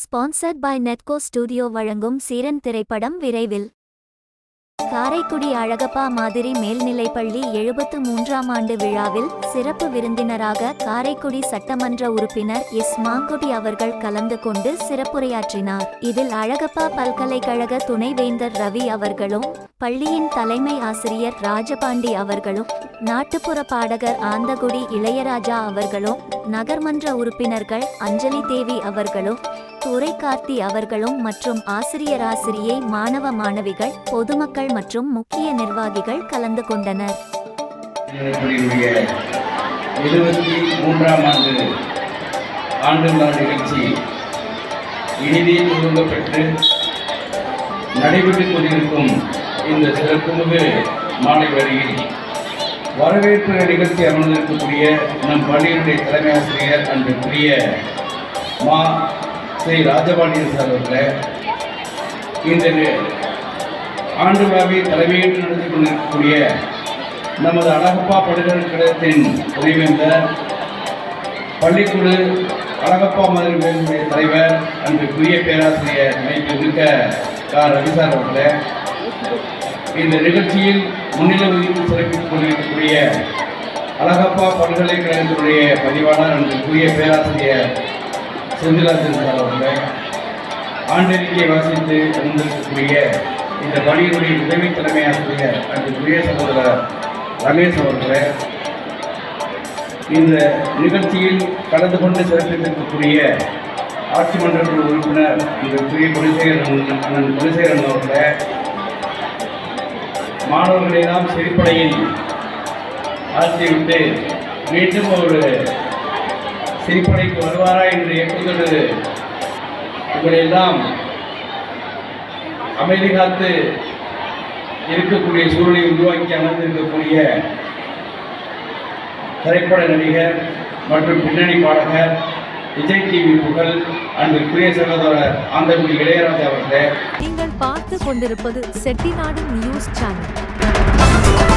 Sponsored by நெட்கோ studio வழங்கும் சீரன் திரைப்படம் விரைவில். காரைக்குடி அழகப்பா மாதிரி மேல்நிலைப்பள்ளி எழுபத்து மூன்றாம் ஆண்டு விழாவில் சிறப்பு விருந்தினராக காரைக்குடி சட்டமன்ற உறுப்பினர் எஸ் மாங்குடி அவர்கள் கலந்து கொண்டு சிறப்புரையாற்றினார். இதில் அழகப்பா பல்கலைக்கழக துணைவேந்தர் ரவி அவர்களும் பள்ளியின் தலைமை ஆசிரியர் ராஜபாண்டி அவர்களும் நாட்டுப்புற பாடகர் ஆந்தகுடி இளையராஜா அவர்களும் நகர்மன்ற உறுப்பினர்கள் அஞ்சலி தேவி அவர்களும் துரை கார்த்தி அவர்களும் மற்றும் ஆசிரியராசிரியை மாணவ மாணவிகள் பொதுமக்கள் மற்றும் முக்கிய நிர்வாகிகள் கலந்து கொண்டனர். பள்ளியுடைய எழுபத்தி மூன்றாம் ஆண்டு ஆண்டு விழா நிகழ்ச்சி இனிதே துவங்கப்பட்டு நடைபெற்றுக் கொண்டிருக்கும் இந்த சிறப்புமிகு மாலை வழியில் வரவேற்பு நிகழ்ச்சி அமர்ந்திருக்கக்கூடிய நம் பள்ளியினுடைய தலைமை ஆசிரியர் அன்பிற்குரிய மா ஸ்ரீ ராஜபாண்டியன் சார் அவர்களே இந்த ஆண்டு விழாவை தலைமையேற்று நடத்தி கொண்டிருக்கக்கூடிய நமது அழகப்பா பல்கலைக்கழகத்தின் துணைவேந்தர் பள்ளிக்குழு அழகப்பா மாதிரி மேலுடைய தலைவர் புதிய பேராசிரியர் மிக்க கார் ரவிசார் அவர்களே இந்த நிகழ்ச்சியில் முன்னிலை வகித்து சிறப்பித்துக் கொண்டிருக்கக்கூடிய அழகப்பா பல்கலைக்கழகத்தினுடைய பதிவாளர் அன்றைக்குரிய பேராசிரியர் செந்திலாசன் சார் அவர்களே ஆண்டறிக்கை வாசித்து வந்திருக்கக்கூடிய இந்த பணியினுடைய உதவி தலைமை ஆசிரியர் அன்றைக்குரிய சகோதரர் ரமேஷ் அவர்களே இந்த நிகழ்ச்சியில் கலந்து கொண்டு சிறப்பித்திருக்கக்கூடிய ஆட்சி மன்ற உறுப்பினர் உறுப்பினர் புதிய குலசேகரன் அண்ணன் குலசேகரன் அவர்களே மாணவர்களெல்லாம் செழிப்படையில் ஆழ்த்திவிட்டு மீண்டும் ஒரு சிரிப்படைக்கு வருவாரா என்று எப்போது உங்களையெல்லாம் அமைதி காத்து இருக்கக்கூடிய சூழலை உருவாக்கி அமர்ந்திருக்கக்கூடிய திரைப்பட நடிகர் மற்றும் பின்னணி பாடகர் விஜய் டிவி புகழ் அன்பிற்குரிய சகோதரர் ஆந்தகுடி இளையராஜா அவர்களே. நீங்கள் பார்த்து கொண்டிருப்பது செட்டிநாடு நியூஸ் சேனல்.